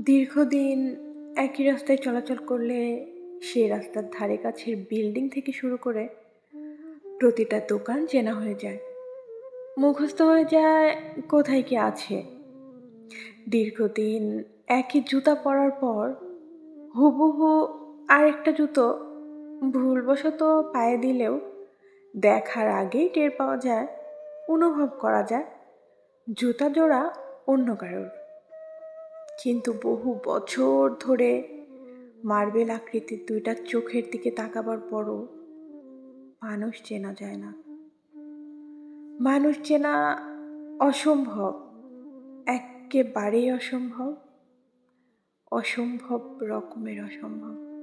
দীর্ঘদিন একই রাস্তায় চলাচল করলে সে রাস্তার ধারে কাছের বিল্ডিং থেকে শুরু করে প্রতিটা দোকান চেনা হয়ে যায়। মুখস্থ হয়ে যায় কোথায় কি আছে। দীর্ঘদিন একই জুতা পরার পর হুবহু আরেকটা জুতো ভুলবশত পায়ে দিলেও দেখার আগেই টের পাওয়া যায়, অনুভব করা যায়, জুতা জোড়া অন্য কারোর। কিন্তু বহু বছর ধরে মার্বেল আকৃতির দুইটা চোখের দিকে তাকাবার পরও মানুষ চেনা যায় না। মানুষ চেনা অসম্ভব একেবারেই অসম্ভব অসম্ভব রকমের অসম্ভব।